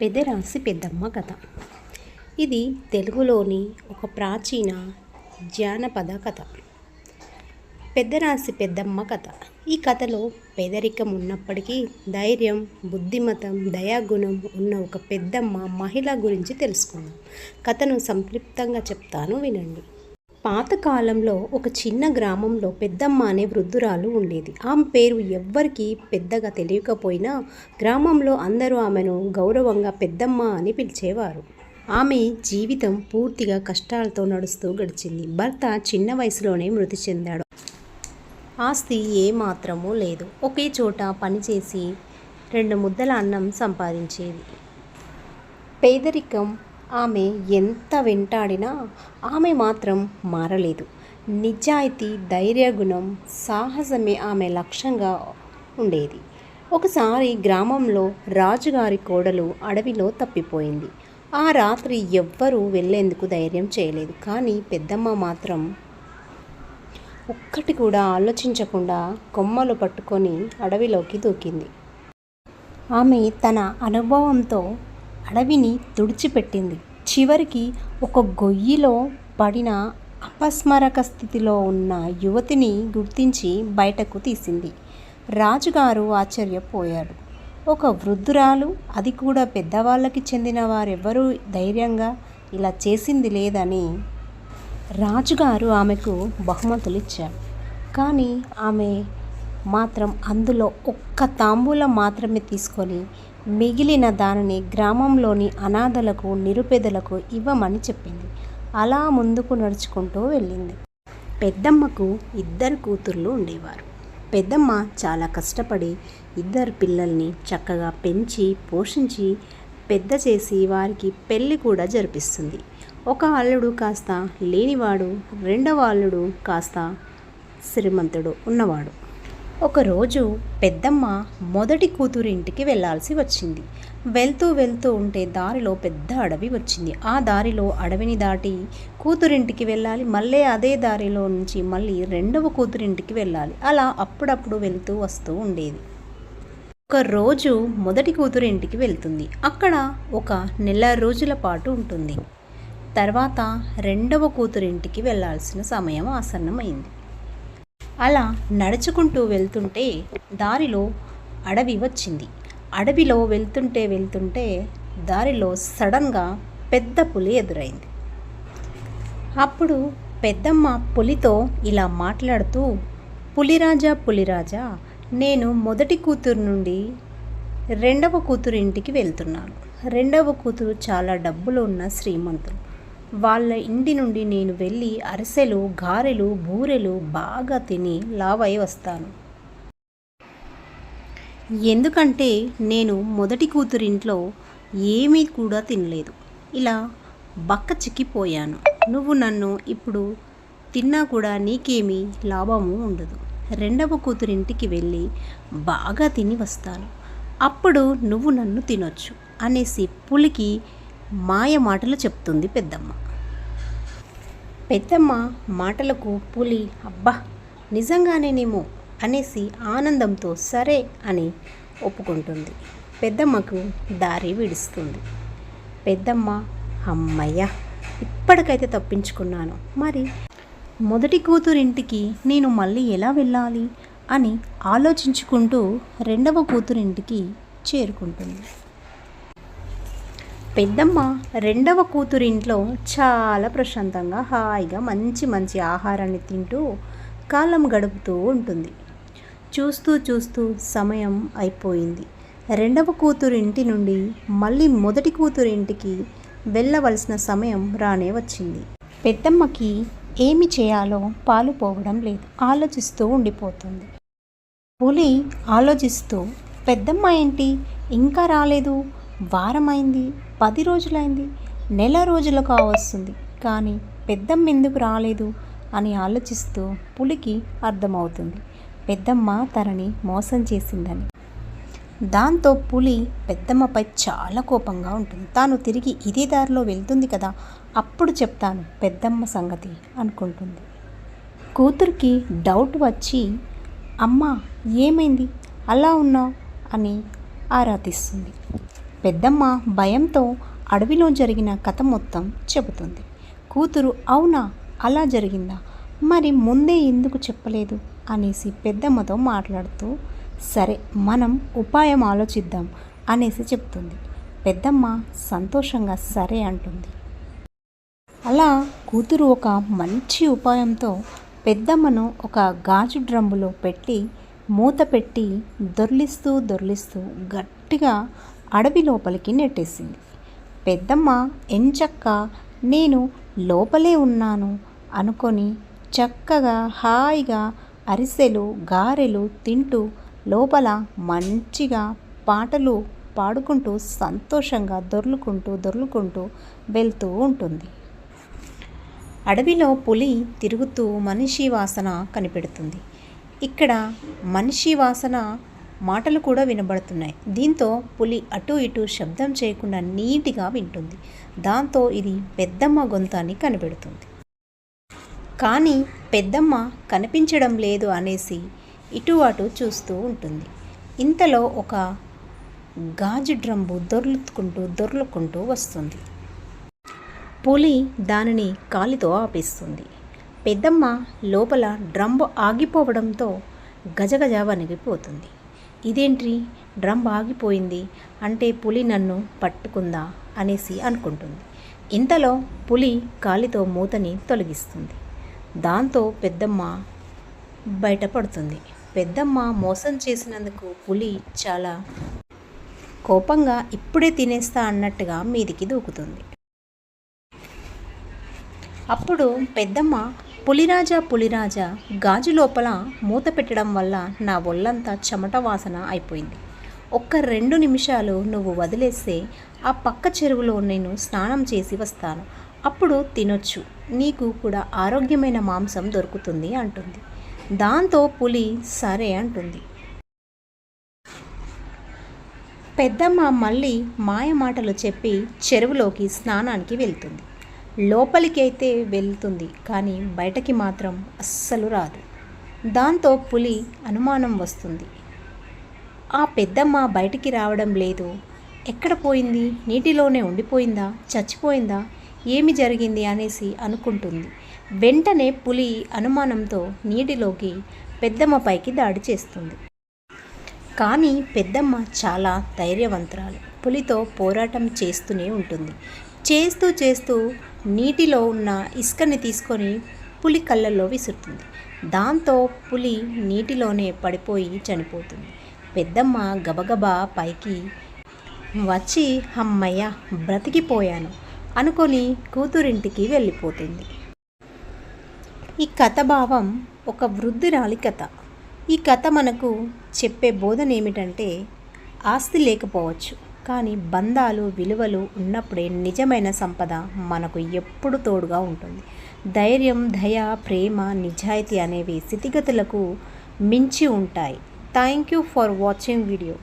పెదరాసి పెద్దమ్మ కథ. ఇది తెలుగులోని ఒక ప్రాచీన జానపద కథ. పెద్దరాసి పెద్దమ్మ కథ. ఈ కథలో పేదరికం ఉన్నప్పటికీ ధైర్యం బుద్ధిమతం దయాగుణం ఉన్న ఒక పెద్దమ్మ మహిళ గురించి తెలుసుకుందాం. కథను సంక్షిప్తంగా చెప్తాను వినండి. పాతకాలంలో ఒక చిన్న గ్రామంలో పెద్దమ్మ అనే వృద్ధురాలు ఉండేది. ఆమె పేరు ఎవ్వరికీ పెద్దగా తెలియకపోయినా గ్రామంలో అందరూ ఆమెను గౌరవంగా పెద్దమ్మ అని పిలిచేవారు. ఆమె జీవితం పూర్తిగా కష్టాలతో నడుస్తూ గడిచింది. భర్త చిన్న వయసులోనే మృతి చెందాడు. ఆస్తి ఏమాత్రమూ లేదు. ఒకే చోట పనిచేసి రెండు ముద్దల అన్నం సంపాదించేది. పేదరికం ఆమె ఎంత వెంటాడినా ఆమె మాత్రం మారలేదు. నిజాయితీ ధైర్యగుణం సాహసమే ఆమె లక్ష్యంగా ఉండేది. ఒకసారి గ్రామంలో రాజుగారి కోడలు అడవిలో తప్పిపోయింది. ఆ రాత్రి ఎవ్వరూ వెళ్ళేందుకు ధైర్యం చేయలేదు. కానీ పెద్దమ్మ మాత్రం ఒక్కటి కూడా ఆలోచించకుండా కొమ్మలు పట్టుకొని అడవిలోకి దూకింది. ఆమె తన అనుభవంతో అడవిని తుడిచిపెట్టింది. చివరికి ఒక గొయ్యిలో పడిన అపస్మరక స్థితిలో ఉన్న యువతిని గుర్తించి బయటకు తీసింది. రాజుగారు ఆశ్చర్యపోయాడు ఒక వృద్ధురాలు అది కూడా పెద్దవాళ్ళకి చెందిన వారెవ్వరూ ధైర్యంగా ఇలా చేసింది లేదని రాజుగారు ఆమెకు బహుమతులు ఇచ్చారు కానీ ఆమె మాత్రం అందులో ఒక్క తాంబూలం మాత్రమే తీసుకొని మిగిలిన దానిని గ్రామంలోని అనాథలకు నిరుపేదలకు ఇవ్వమని చెప్పింది. అలా ముందుకు నడుచుకుంటూ వెళ్ళింది. పెద్దమ్మకు ఇద్దరు కూతుర్లు ఉండేవారు. పెద్దమ్మ చాలా కష్టపడి ఇద్దరు పిల్లల్ని చక్కగా పెంచి పోషించి పెద్ద చేసి వారికి పెళ్ళి కూడా జరిపిస్తుంది. ఒక అల్లుడు కాస్త లేనివాడు రెండవ అల్లుడు కాస్త శ్రీమంతుడు ఉన్నవాడు. ఒకరోజు పెద్దమ్మ మొదటి కూతురు ఇంటికి వెళ్ళాల్సి వచ్చింది. వెళ్తూ వెళ్తూ ఉంటే దారిలో పెద్ద అడవి వచ్చింది. ఆ దారిలో అడవిని దాటి కూతురింటికి వెళ్ళాలి. మళ్ళీ అదే దారిలో నుంచి మళ్ళీ రెండవ కూతురింటికి వెళ్ళాలి. అలా అప్పుడప్పుడు వెళ్తూ వస్తూ ఉండేది. ఒక రోజు మొదటి కూతురు ఇంటికి వెళ్తుంది. అక్కడ ఒక నెల రోజుల పాటు ఉంటుంది. తర్వాత రెండవ కూతురింటికి వెళ్ళాల్సిన సమయం ఆసన్నమైంది. అలా నడుచుకుంటూ వెళ్తుంటే దారిలో అడవి వచ్చింది. అడవిలో వెళ్తుంటే వెళ్తుంటే దారిలో సడన్గా పెద్ద పులి ఎదురైంది. అప్పుడు పెద్దమ్మ పులితో ఇలా మాట్లాడుతూ పులిరాజా పులిరాజా నేను మొదటి కూతురు నుండి రెండవ కూతురు ఇంటికి వెళ్తున్నాను. రెండవ కూతురు చాలా డబ్బులు ఉన్న శ్రీమంతులు. వాళ్ళ ఇంటి నుండి నేను వెళ్ళి అరిసెలు గారెలు బూరెలు బాగా తిని లావై వస్తాను. ఎందుకంటే నేను మొదటి కూతురింట్లో ఏమీ కూడా తినలేదు. ఇలా బక్క చిక్కిపోయాను. నువ్వు నన్ను ఇప్పుడు తిన్నా కూడా నీకేమీ లాభము ఉండదు. రెండవ కూతురింటికి వెళ్ళి బాగా తిని వస్తాను. అప్పుడు నువ్వు నన్ను తినొచ్చు అనేసి పులికి మాయ మాటలు చెప్తుంది పెద్దమ్మ. పెద్దమ్మ మాటలకు పులి అబ్బా నిజంగానేనేమో అనేసి ఆనందంతో సరే అని ఒప్పుకుంటుంది. పెద్దమ్మకు దారి విడుస్తుంది. పెద్దమ్మ అమ్మయ్య ఇప్పటికైతే తప్పించుకున్నాను. మరి మొదటి కూతురింటికి నేను మళ్ళీ ఎలా వెళ్ళాలి? అని ఆలోచించుకుంటూ రెండవ కూతురింటికి చేరుకుంటుంది. పెద్దమ్మ రెండవ కూతురింట్లో చాలా ప్రశాంతంగా హాయిగా మంచి మంచి ఆహారాన్ని తింటూ కాలం గడుపుతూ ఉంటుంది. చూస్తూ చూస్తూ సమయం అయిపోయింది. రెండవ కూతురు ఇంటి నుండి మళ్ళీ మొదటి కూతురు ఇంటికి వెళ్ళవలసిన సమయం రానే వచ్చింది. పెద్దమ్మకి ఏమి చేయాలో పాలు పోవడం లేదు. ఆలోచిస్తూ ఉండిపోతుంది. పులి ఆలోచిస్తూ పెద్దమ్మ ఏంటి? ఇంకా రాలేదు. వారమైంది పది రోజులైంది నెల రోజులు కావస్తుంది కానీ పెద్దమ్మ ఎందుకు రాలేదు అని ఆలోచిస్తూ పులికి అర్థమవుతుంది. పెద్దమ్మ తనని మోసం చేసిందని. దాంతో పులి పెద్దమ్మపై చాలా కోపంగా ఉంటుంది. తాను తిరిగి ఇదే దారిలో వెళ్తుంది కదా అప్పుడు చెప్తాను పెద్దమ్మ సంగతి అనుకుంటుంది. కూతురికి డౌట్ వచ్చి అమ్మ ఏమైంది? అలా ఉన్నావు అని ఆరా తీస్తుంది పెద్దమ్మ భయంతో అడవిలో జరిగిన కథ మొత్తం చెబుతుంది. కూతురు అవునా? అలా జరిగిందా? మరి ముందే ఎందుకు చెప్పలేదు? అనేసి పెద్దమ్మతో మాట్లాడుతూ సరే మనం ఉపాయం ఆలోచిద్దాం అనేసి చెప్తుంది పెద్దమ్మ సంతోషంగా సరే అంటుంది. అలా కూతురు ఒక మంచి ఉపాయంతో పెద్దమ్మను ఒక గాజు డ్రమ్ములో పెట్టి మూత పెట్టి దొర్లిస్తూ దొర్లిస్తూ గట్టిగా అడవి లోపలికి నెట్టేసింది. పెద్దమ్మ ఎంచక్క నేను లోపలే ఉన్నాను అనుకొని చక్కగా హాయిగా అరిసెలు గారెలు తింటూ లోపల మంచిగా పాటలు పాడుకుంటూ సంతోషంగా దొర్లుకుంటూ దొర్లుకుంటూ వెళ్తూ ఉంటుంది. అడవిలో పులి తిరుగుతూ మనిషి వాసన కనిపెడుతుంది. ఇక్కడ మనిషి వాసన మాటలు కూడా వినబడుతున్నాయి. దీంతో పులి అటు ఇటు శబ్దం చేయకుండా నీటిగా వింటుంది. దాంతో ఇది పెద్దమ్మ గొంతాన్ని కనిపెడుతుంది. కానీ పెద్దమ్మ కనిపించడం లేదు అనేసి ఇటు అటు చూస్తూ ఉంటుంది. ఇంతలో ఒక గాజు డ్రంబు దొర్లుకుంటూ దొర్లుకుంటూ వస్తుంది. పులి దానిని కాలితో ఆపేస్తుంది. పెద్దమ్మ లోపల డ్రంబు ఆగిపోవడంతో గజగజ వణిగిపోతుంది ఇదేంటి డ్రమ్ ఆగిపోయింది. అంటే పులి నన్ను పట్టుకుందా? అనేసి అనుకుంటుంది. ఇంతలో పులి కాలితో మూతని తొలగిస్తుంది. దాంతో పెద్దమ్మ బయటపడుతుంది. పెద్దమ్మ మోసం చేసినందుకు పులి చాలా కోపంగా ఇప్పుడే తినేస్తా అన్నట్టుగా మీదికి దూకుతుంది. అప్పుడు పెద్దమ్మ పులిరాజా పులిరాజా గాజు లోపల మూత పెట్టడం వల్ల నా ఒళ్ళంతా చెమట వాసన అయిపోయింది. ఒక్క రెండు నిమిషాలు నువ్వు వదిలేస్తే ఆ పక్క చెరువులో నేను స్నానం చేసి వస్తాను. అప్పుడు తినొచ్చు. నీకు కూడా ఆరోగ్యమైన మాంసం దొరుకుతుంది అంటుంది. దాంతో పులి సరే అంటుంది. పెద్దమ్మ మళ్ళీ మాయ మాటలు చెప్పి చెరువులోకి స్నానానికి వెళ్తుంది. లోపలికి అయితే వెళ్తుంది కానీ బయటకి మాత్రం అస్సలు రాదు. దాంతో పులి అనుమానం వస్తుంది. ఆ పెద్దమ్మ బయటికి రావడం లేదు. ఎక్కడ పోయింది? నీటిలోనే ఉండిపోయిందా? చచ్చిపోయిందా? ఏమి జరిగింది అనేసి అనుకుంటుంది. వెంటనే పులి అనుమానంతో నీటిలోకి పెద్దమ్మ పైకి దాడి చేస్తుంది. కానీ పెద్దమ్మ చాలా ధైర్యవంతురాలు. పులితో పోరాటం చేస్తూనే ఉంటుంది. చేస్తూ చేస్తూ నీటిలో ఉన్న ఇసుకని తీసుకొని పులి కళ్ళల్లో విసురుతుంది. దాంతో పులి నీటిలోనే పడిపోయి చనిపోతుంది. పెద్దమ్మ గబగబా పైకి వచ్చి అమ్మయ్య బ్రతికిపోయాను అనుకొని కూతురింటికి వెళ్ళిపోతుంది. ఈ కథ భావం ఒక వృద్ధురాలి కథ. ఈ కథ మనకు చెప్పే బోధన ఏమిటంటే ఆస్తి లేకపోవచ్చు. కానీ బంధాలు విలువలు ఉన్నప్పుడే నిజమైన సంపద మనకు ఎప్పుడు తోడుగా ఉంటుంది. ధైర్యం దయ ప్రేమ నిజాయితీ అనేవి స్థితిగతులకు మించి ఉంటాయి. Thank you for watching video